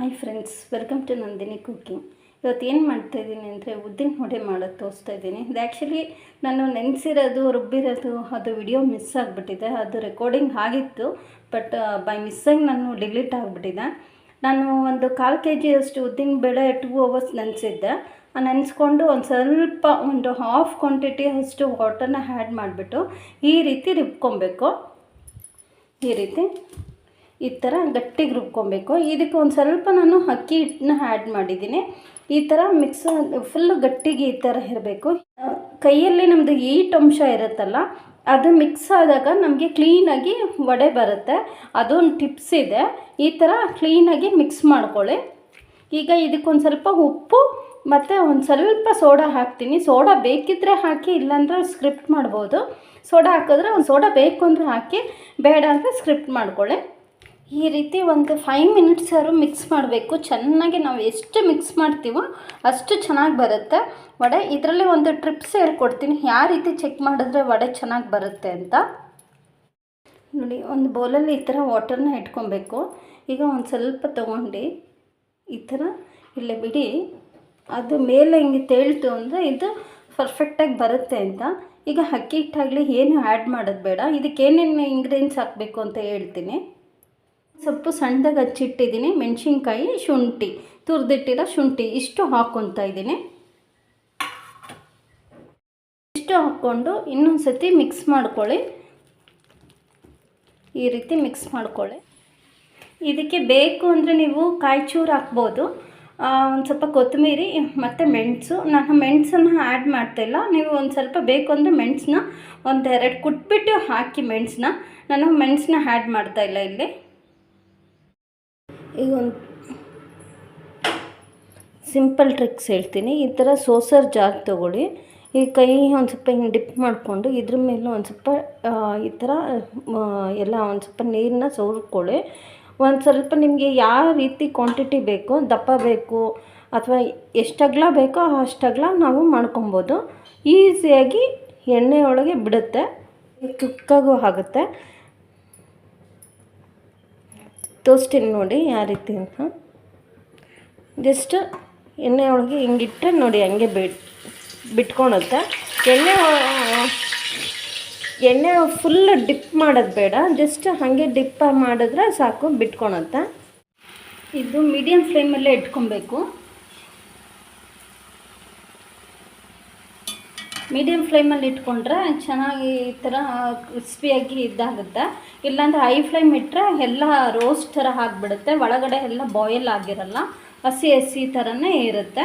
Hi friends welcome to Nandini cooking ಇವತ್ತು ಏನು ಮಾಡ್ತಾಯಿದ್ದೀನಿ ಅಂದರೆ ಉದ್ದಿನ ವಡೆ ಮಾಡೋದು ತೋರಿಸ್ತಾ ಇದ್ದೀನಿ. ಇದು ಆ್ಯಕ್ಚುಲಿ ನಾನು ನೆನೆಸಿರೋದು, ರುಬ್ಬಿರೋದು, ಅದು ವಿಡಿಯೋ ಮಿಸ್ ಆಗಿಬಿಟ್ಟಿದೆ. ಅದು ರೆಕಾರ್ಡಿಂಗ್ ಆಗಿತ್ತು ಬಟ್ ಬೈ ಮಿಸ್ಸಾಗಿ ನಾನು ಡಿಲೀಟ್ ಆಗಿಬಿಟ್ಟಿದೆ. ನಾನು ಒಂದು ಕಾಲು ಕೆ ಜಿಯಷ್ಟು ಉದ್ದಿನ ಬೇಳೆ ಟೂ ಅವರ್ಸ್ ನೆನೆಸಿದ್ದೆ. ನೆನೆಸ್ಕೊಂಡು ಒಂದು ಸ್ವಲ್ಪ ಒಂದು ಹಾಫ್ ಕ್ವಾಂಟಿಟಿ ಅಷ್ಟು ವಾಟರ್ನ ಆ್ಯಡ್ ಮಾಡಿಬಿಟ್ಟು ಈ ರೀತಿ ರುಬ್ಕೊಬೇಕು. ಈ ರೀತಿ ಈ ಥರ ಗಟ್ಟಿಗೆ ರುಬ್ಕೊಬೇಕು. ಇದಕ್ಕೆ ಒಂದು ಸ್ವಲ್ಪ ನಾನು ಅಕ್ಕಿ ಹಿಟ್ಟನ್ನ ಆ್ಯಡ್ ಮಾಡಿದ್ದೀನಿ. ಈ ಥರ ಮಿಕ್ಸ್ ಫುಲ್ಲು ಗಟ್ಟಿಗೆ ಈ ಥರ ಇರಬೇಕು. ಕೈಯಲ್ಲಿ ನಮ್ಮದು ಈಟ್ ಅಂಶ ಇರುತ್ತಲ್ಲ, ಅದು ಮಿಕ್ಸ್ ಆದಾಗ ನಮಗೆ ಕ್ಲೀನಾಗಿ ವಡೆ ಬರುತ್ತೆ. ಅದೊಂದು ಟಿಪ್ಸ್ ಇದೆ. ಈ ಥರ ಕ್ಲೀನಾಗಿ ಮಿಕ್ಸ್ ಮಾಡ್ಕೊಳ್ಳಿ. ಈಗ ಇದಕ್ಕೊಂದು ಸ್ವಲ್ಪ ಉಪ್ಪು ಮತ್ತು ಒಂದು ಸ್ವಲ್ಪ ಸೋಡಾ ಹಾಕ್ತೀನಿ. ಸೋಡಾ ಬೇಕಿದ್ದರೆ ಹಾಕಿ, ಇಲ್ಲಾಂದರೆ ಸ್ಕ್ರಿಪ್ಟ್ ಮಾಡ್ಬೋದು. ಸೋಡಾ ಹಾಕಿದ್ರೆ ಒಂದು ಸೋಡಾ ಬೇಕು ಅಂದರೆ ಹಾಕಿ, ಬೇಡ ಅಂದರೆ ಸ್ಕ್ರಿಪ್ಟ್ ಮಾಡ್ಕೊಳ್ಳಿ. ಈ ರೀತಿ ಒಂದು ಫೈವ್ ಮಿನಿಟ್ಸ್ ಆದರೂ ಮಿಕ್ಸ್ ಮಾಡಬೇಕು. ಚೆನ್ನಾಗಿ ನಾವು ಎಷ್ಟು ಮಿಕ್ಸ್ ಮಾಡ್ತೀವೋ ಅಷ್ಟು ಚೆನ್ನಾಗಿ ಬರುತ್ತೆ. ವಡೆ, ಇದರಲ್ಲಿ ಒಂದು ಟ್ರಿಪ್ಸ್ ಹೇಳ್ಕೊಡ್ತೀನಿ ಯಾವ ರೀತಿ ಚೆಕ್ ಮಾಡಿದ್ರೆ ವಡೆ ಚೆನ್ನಾಗಿ ಬರುತ್ತೆ ಅಂತ. ನೋಡಿ, ಒಂದು ಬೌಲಲ್ಲಿ ಈ ಥರ ವಾಟರ್ನ ಇಟ್ಕೊಬೇಕು. ಈಗ ಒಂದು ಸ್ವಲ್ಪ ತೊಗೊಂಡು, ಈ ಥರ ಇಲ್ಲೇ ಬಿಡಿ. ಅದು ಮೇಲೆ ಹಿಂಗೆ ತೇಳ್ತು ಅಂದರೆ ಇದು ಪರ್ಫೆಕ್ಟಾಗಿ ಬರುತ್ತೆ ಅಂತ. ಈಗ ಅಕ್ಕಿ ಹಿಟ್ಟಾಗಲಿ ಏನು ಆ್ಯಡ್ ಮಾಡೋದು ಬೇಡ. ಇದಕ್ಕೆ ಏನೇನು ಇಂಗ್ರೀಡಿಯೆಂಟ್ಸ್ ಹಾಕಬೇಕು ಅಂತ ಹೇಳ್ತೀನಿ. ಸ್ವಲ್ಪ ಸಣ್ಣದಾಗಿ ಹಚ್ಚಿಟ್ಟಿದ್ದೀನಿ, ಮೆಣಸಿನ್ಕಾಯಿ, ಶುಂಠಿ. ತುರಿದಿಟ್ಟಿರೋ ಶುಂಠಿ ಇಷ್ಟು ಹಾಕ್ಕೊತಾ ಇದ್ದೀನಿ. ಇಷ್ಟು ಹಾಕ್ಕೊಂಡು ಇನ್ನೊಂದು ಸತಿ ಮಿಕ್ಸ್ ಮಾಡ್ಕೊಳ್ಳಿ. ಈ ರೀತಿ ಮಿಕ್ಸ್ ಮಾಡ್ಕೊಳ್ಳಿ. ಇದಕ್ಕೆ ಬೇಕು ಅಂದರೆ ನೀವು ಕಾಯಿ ಚೂರು ಹಾಕ್ಬೋದು ಒಂದು ಸ್ವಲ್ಪ ಕೊತ್ತಂಬರಿ, ಮತ್ತು ಮೆಣಸು. ನಾನು ಮೆಣಸನ್ನು ಆ್ಯಡ್ ಮಾಡ್ತಾಯಿಲ್ಲ ನೀವು ಒಂದು ಸ್ವಲ್ಪ ಬೇಕು ಅಂದರೆ ಮೆಣಸನ್ನ ಒಂದೆರಡು ಕುಟ್ಬಿಟ್ಟು ಹಾಕಿ ಮೆಣಸನ್ನ. ನಾನು ಮೆಣಸನ್ನ ಆ್ಯಡ್ ಮಾಡ್ತಾಯಿಲ್ಲ ಇಲ್ಲಿ. ಈಗ ಒಂದು ಸಿಂಪಲ್ ಟ್ರಿಕ್ಸ್ ಹೇಳ್ತೀನಿ. ಈ ಥರ ಸೋಸರ್ ಜಾರ್ ತೊಗೊಳ್ಳಿ. ಈ ಕೈ ಒಂದು ಸ್ವಲ್ಪ ಹಿಂಗೆ ಡಿಪ್ ಮಾಡಿಕೊಂಡು ಇದ್ರ ಮೇಲೆ ಒಂದು ಸ್ವಲ್ಪ ಈ ಥರ ಎಲ್ಲ ಒಂದು ಸ್ವಲ್ಪ ನೀರನ್ನ ಸವರ್ಕೊಳ್ಳಿ. ಒಂದು ಸ್ವಲ್ಪ ನಿಮಗೆ ಯಾವ ರೀತಿ ಕ್ವಾಂಟಿಟಿ ಬೇಕು, ದಪ್ಪ ಬೇಕು, ಅಥವಾ ಎಷ್ಟು ಅಗಲ ಬೇಕೋ ಅಷ್ಟು ಅಗಲ ನಾವು ಮಾಡ್ಕೊಬೋದು. ಈಸಿಯಾಗಿ ಎಣ್ಣೆಯೊಳಗೆ ಬಿಡುತ್ತೆ. ಕುಕ್ಕಾಗೂ ಆಗುತ್ತೆ. ತೋರಿಸ್ತೀನಿ ನೋಡಿ ಯಾವ ರೀತಿ ಅಂತ. ಜಸ್ಟ್ ಎಣ್ಣೆ ಒಳಗೆ ಹಿಂಗಿಟ್ರೆ ನೋಡಿ ಹಂಗೆ ಬಿಟ್, ಬಿಟ್ಕೊಳುತ್ತೆ. ಎಣ್ಣೆ ಎಣ್ಣೆ ಫುಲ್ ಡಿಪ್ ಮಾಡೋದು ಬೇಡ, ಜಸ್ಟ್ ಹಾಗೆ ಡಿಪ್ ಮಾಡಿದ್ರೆ ಸಾಕು, ಬಿಟ್ಕೊಳುತ್ತೆ. ಇದು ಮೀಡಿಯಮ್ ಫ್ಲೇಮಲ್ಲೇ ಇಟ್ಕೊಬೇಕು. ಮೀಡಿಯಮ್ ಫ್ಲೇಮಲ್ಲಿ ಇಟ್ಕೊಂಡ್ರೆ ಚೆನ್ನಾಗಿ ಈ ಥರ ಕ್ರಿಸ್ಪಿಯಾಗಿ ಇದಾಗುತ್ತೆ. ಇಲ್ಲಾಂದರೆ ಹೈ ಫ್ಲೇಮ್ ಇಟ್ಟರೆ ಎಲ್ಲ ರೋಸ್ಟ್ ಥರ ಆಗಿಬಿಡುತ್ತೆ. ಒಳಗಡೆ ಎಲ್ಲ ಬಾಯ್ಲ್ ಆಗಿರಲ್ಲ. ಹಸಿ ಹಸಿ ಥರನೇ ಇರುತ್ತೆ.